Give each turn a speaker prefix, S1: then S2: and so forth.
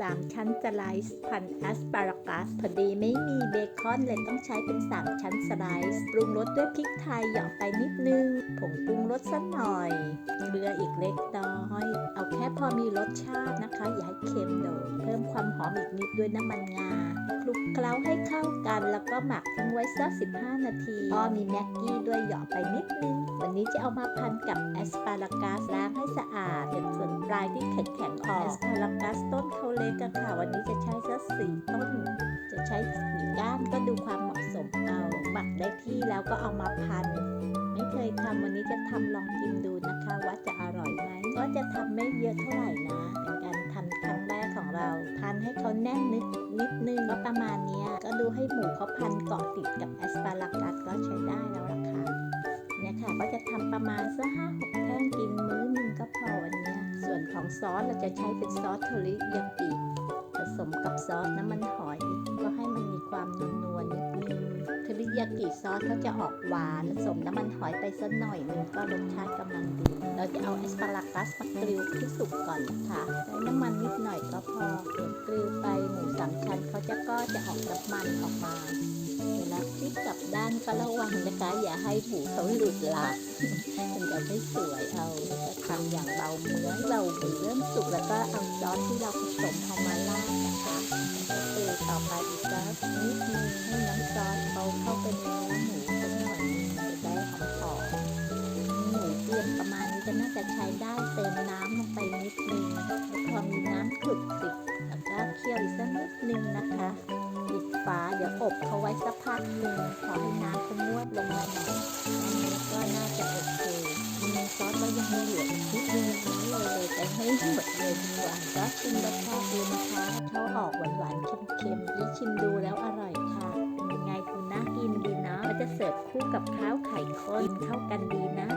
S1: สามชั้นสไลซ์พันแอสปารากัสพอดีไม่มีเบคอนเลยต้องใช้เป็นสามชั้นสไลซ์ปรุงรสด้วยพริกไทยหยอกไปนิดนึงผงปรุงรสสักหน่อย เกลืออีกเล็กน้อย พอมีรสชาตินะคะ อย่าให้เค็มโดดเพิ่มความหอมอีกนิดด้วยน้ำมันงาคลุกเคล้าให้เข้ากันแล้วก็หมักทิ้งไว้สัก 15 นาทีพอมีแม็กกี้ด้วยหยอไปนิดนึง วันนี้จะเอามาพันกับแอสปารากัสล้างให้สะอาดเก็บส่วนปลายที่แข็งๆออกแอสปารากัสต้นเขาเล็กอะค่ะ วันนี้จะใช้สักสี่ต้น จะใช้กี่ก้านก็ดูความเหมาะสมเอาหมักได้ที่แล้วก็เอามาพัน ไม่เคยทำวันนี้จะทำลองกินดูนะคะว่าจะอ จะทำไม่เยอะเท่าไหร่นะเป็นการทำครั้งแรกของเราพันให้เขาแน่นนิดนิดนึงก็ประมาณนี้ก็ดูให้หมูเขาพันเกาะติดกับแอสปารากัสก็ใช้ได้แล้วล่ะค่ะเนี่ยค่ะก็จะทำประมาณสักห้าหกแท่งกินมื้อนึงก็พอวันเนี้ยส่วนของซอสเราจะใช้เป็นซอสเทอริยากิผสมกับซอสน้ำมันหอยก็ให้มันมีความนัวๆนิดนึงเทอริยากิซอสเขาจะออกหวานผสมน้ำมันหอยไปสักหน่อยนึงก็รสชาติกำลังดี เราจะเอาแอสปารากัสมากริลให้สุกก่อนนะคะใช้น้ำมันนิดหน่อยก็พอเดี๋ยวกริลไปหมูสามชั้นเขาจะก็จะออกน้ำมันออกมาเวลาพลิกกลับด้านก็ระวังนะคะ อย่าให้หมูเขาหลุดหลักมันจะไม่สวยเอาทำอย่างเบาเมื่อเบามือเริ่มสุกแล้วก็เอาซอสที่เราผสมเอามาราดนะคะแล้วต่อไปอีกสักนิดนึง ก็น่าจะใช้ได้เติมน้ำลงไปนิดนึงแล้วพอมีน้ำขลุกคลิกแล้วก็เคี่ยวอีกสักนิดนึงนะคะปิดฝาเดี๋ยวอบเขาไว้สักพักหนึ่งขอให้น้ำเขานวดลงมาหน่อยอันนี้ก็น่าจะโอเคมีซอสก็ยังมีเหลืออีกนิดนึงอย่งนี้เลยไปให้หมดเลยดีกว่าก็ชิมรสชาติดูนะคะเขาออกหวานๆเค็มๆที่ชิมดูแล้วอร่อยค่ะเป็นยังไงคุณน่ากินดีเนาะจะเสิร์ฟคู่กับข้าวไข่ข้นเข้ากันดีนะ